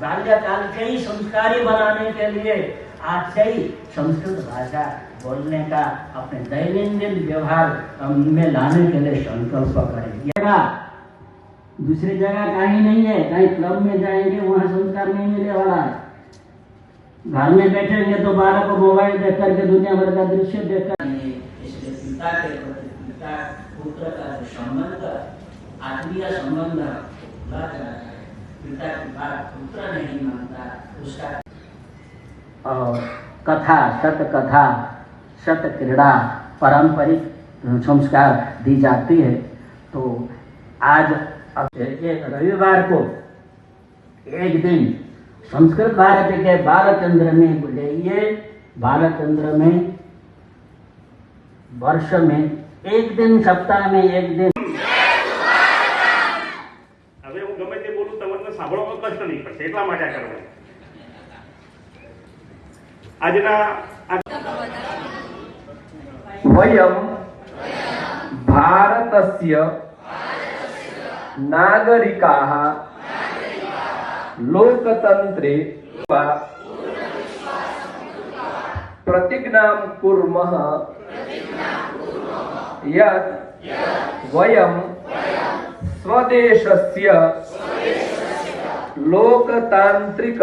बाल्यकाल से ही संस्कारी बनाने के लिए आज से ही संस्कृत भाषा बोलने का अपने दैनंदिन व्यवहार में लाने के लिए संकल्प करें। दूसरी जगह कहीं नहीं है, कहीं क्लब में जाएँगे, वहाँ संस्कार नहीं मिलने वाला है। घर में बैठेंगे तो बालक को मोबाइल देख करके दुनिया भर का दृश्य देख कर इसलिए पिता के प्रति पिता पुत्र का जो संबंध, आत्मीय संबंध रहा है। पिता की पुत्र नहीं मानता उसका और कथा सत कथा सत क्रीड़ा पारंपरिक संस्कार दी जाती है। तो आज रविवार को एक दिन संस्कृत भारती के बालचंद्र में बुलाइए। बालचंद्र में, वर्ष में एक दिन, सप्ताह में एक दिन। બંધ કરવી પડશે, એટલા માટે આ કરવું આજના વયમ ભારતસ્ય નાગરિકાહ લોકતંત્રે પ્રતિજ્ઞામ કુર્મઃ યત વયમ સ્વદેશસ્ય લોકતાંત્રિક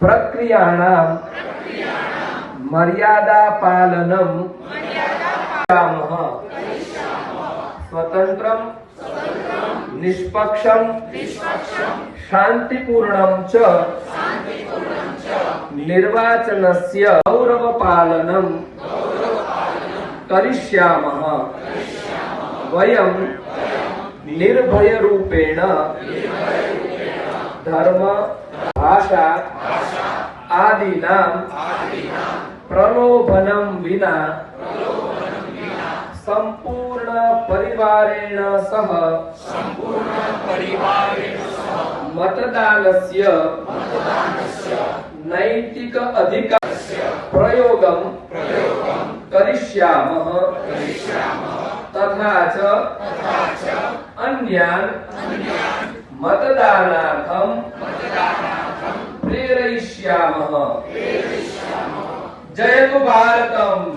પ્રક્રિયાણામ મર્યાદા પાલનમ સ્વતંત્રમ નિષ્પક્ષમ શાંતિપૂર્ણમ ચ નિર્વાચનસ્ય ગૌરવ પાલનમ કરિષ્યામઃ વયમ નિર્ભય રૂપેણ ધર્મ ભાષા આદિના પ્રલોભનમ વિના સંપૂર્ણ પરિવારેણ સહ મતદાનસ્ય નૈતિક અધિકાર પ્રયોગમ કરિષ્યામઃ તથા ચ अन्यान्। मतदानार्थं प्रेरयिष्यामः। जयतु भारतम्।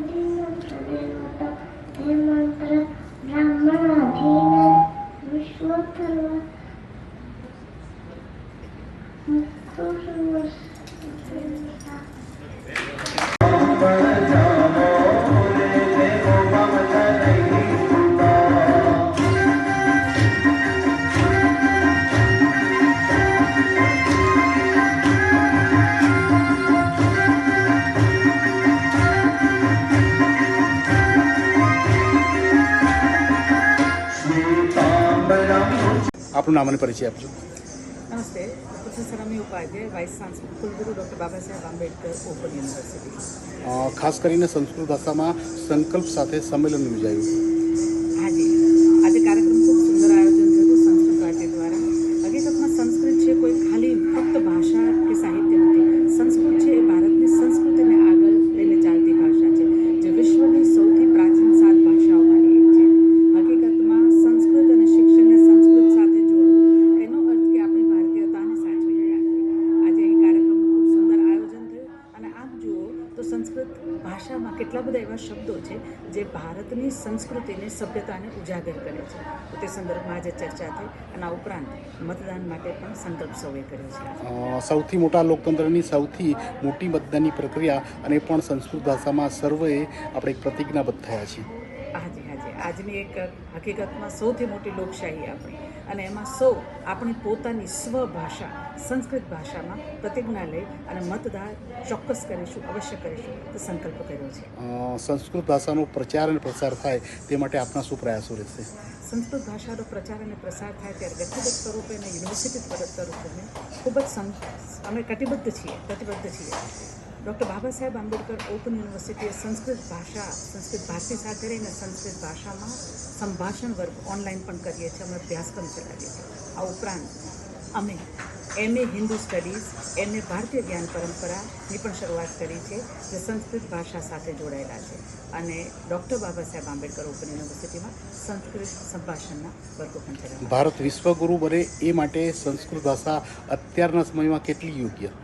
આપનું નામ અને પરિચય આપજો. Namaste professor Ami Upadhyay vice chancellor કુલગુરુ doctor Baba Saheb Ambedkar open university. ખાસ કરીને સંસ્કૃત ભાષામાં સંકલ્પ સાથે સંમેલન યોજાયું. ભારતની સંસ્કૃતિને સભ્યતાને ઉજાગર કરે છે. તો સંદર્ભમાં આજે ચર્ચા થઈ અને આ ઉપરાંત મતદાન માટે પણ સંકલ્પ સૌએ કર્યો છે. સૌથી મોટા લોકતંત્રની સૌથી મોટી મતદાનની પ્રક્રિયા અને પણ સંસ્કૃત ભાષામાં સર્વે આપણે એક પ્રતિજ્ઞાબદ્ધ થયા છીએ. આજની એક હકીકતમાં સૌથી મોટી લોકશાહી આપણી. અને એમાં સૌ આપણી પોતાની સ્વભાષા સંસ્કૃત ભાષામાં પ્રતિજ્ઞા લઈ અને મતદાર ચોક્કસ કરીશું અવશ્ય કરીશું તે સંકલ્પ કર્યો છે. સંસ્કૃત ભાષાનો પ્રચાર અને પ્રસાર થાય તે માટે આપના શું પ્રયાસો રહેશે? સંસ્કૃત ભાષાનો પ્રચાર અને પ્રસાર થાય ત્યારે વ્યક્તિગત સ્વરૂપે અને યુનિવર્સિટી સ્વરૂપે ખૂબ જ અમે કટિબદ્ધ છીએ પ્રતિબદ્ધ છીએ. ડૉક્ટર બાબા સાહેબ આંબેડકર ઓપન યુનિવર્સિટીએ સંસ્કૃત ભાષા, સંસ્કૃત ભારતી સાથે રહીને સંસ્કૃત ભાષામાં સંભાષણ વર્ગ ઓનલાઈન પણ કરીએ છીએ. અમે અભ્યાસક્રમ ચલાવીએ છીએ. આ ઉપરાંત અમે એમએ હિન્દુ સ્ટડીઝ એમએ ભારતીય જ્ઞાન પરંપરાની પણ શરૂઆત કરી છે, જે સંસ્કૃત ભાષા સાથે જોડાયેલા છે. અને ડૉક્ટર બાબા સાહેબ આંબેડકર ઓપન યુનિવર્સિટીમાં સંસ્કૃત સંભાષણના વર્ગો પણ ચલાવ્યા ભારત વિશ્વગુરુ બને એ માટે સંસ્કૃત ભાષા અત્યારના સમયમાં કેટલી યોગ્ય?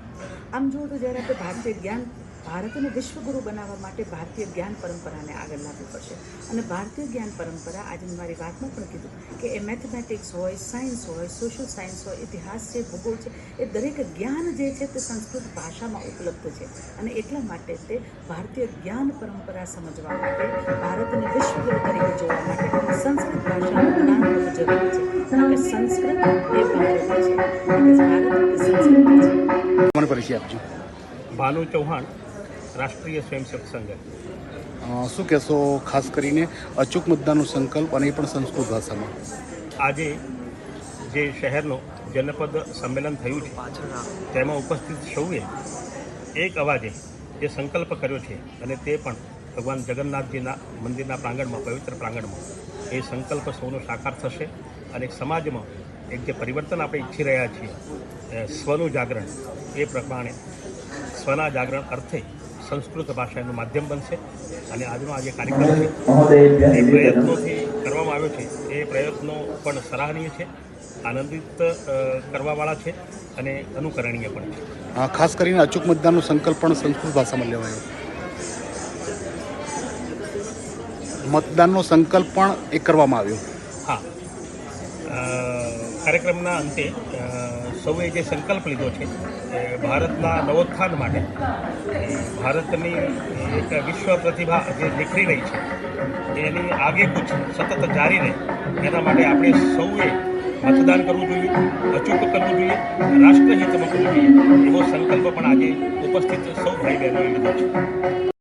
આમ જુઓ તો જ્યારે આપણે ભારતીય જ્ઞાન, ભારતને વિશ્વગુરુ બનાવવા માટે ભારતીય જ્ઞાન પરંપરાને આગળ લાવવી પડશે. અને ભારતીય જ્ઞાન પરંપરા, આજે મેં મારી વાતમાં પણ કીધું કે એ મેથમેટિક્સ હોય સાયન્સ હોય સોશિયલ સાયન્સ હોય, ઇતિહાસ છે, ભૂગોળ છે, એ દરેક જ્ઞાન જે છે તે સંસ્કૃત ભાષામાં ઉપલબ્ધ છે. અને એટલા માટે તે ભારતીય જ્ઞાન પરંપરા સમજવા માટે, ભારતને વિશ્વગુરુ તરીકે જોવા માટે સંસ્કૃત ભાષાનું જ્ઞાન ખૂબ જરૂરી છે. સંસ્કૃત એ ભારત છે. ભારત સંસ્કૃત છે. મને પરિચય આપજો. ભાનુ ચૌહાણ રાષ્ટ્રીય સ્વયંસેવક સંઘ. શું કહેશો ખાસ કરીને અચૂક મુદ્દાનો સંકલ્પ અને એ પણ સંસ્કૃત ભાષામાં? આજે જે શહેરનો જનપદ સંમેલન થયું છે તેમાં ઉપસ્થિત સૌએ એક અવાજે જે સંકલ્પ કર્યો છે અને તે પણ ભગવાન જગન્નાથજીના મંદિરના પ્રાંગણમાં પવિત્ર પ્રાંગણમાં. એ સંકલ્પ સૌનો સાકાર થશે અને સમાજમાં એક જે પરિવર્તન આપણે ઈચ્છી રહ્યા છીએ. સ્વનું જાગરણ એ પ્રમાણે સ્વના જાગરણ અર્થે સંસ્કૃત ભાષાનું માધ્યમ બનશે અને આજનો આ જે કાર્યક્રમ છે એ પ્રયત્નોથી કરવામાં આવ્યો છે. એ પ્રયત્નો પણ સરાહનીય છે આનંદિત કરવાવાળા છે અને અનુકરણીય પણ છે. ખાસ કરીને અચૂક મતદાનનો સંકલ્પ પણ સંસ્કૃત ભાષામાં લેવાયો. મતદાનનો સંકલ્પ પણ એ કરવામાં આવ્યો. હા. કાર્યક્રમના અંતે સૌએ જે સંકલ્પ લીધો છે ભારતના નવોત્થાન માટે ભારતની એક વિશ્વ પ્રતિભા જે નીકળી રહી છે, એની આગેકૂચ સતત જારી રહે, એના માટે આપણે સૌએ મતદાન કરવું જોઈએ, અચૂક કરવું જોઈએ રાષ્ટ્રહિતમાં કરવું જોઈએ, એવો સંકલ્પ પણ આજે ઉપસ્થિત સૌ ભાઈ બહેનોએ લીધો છે.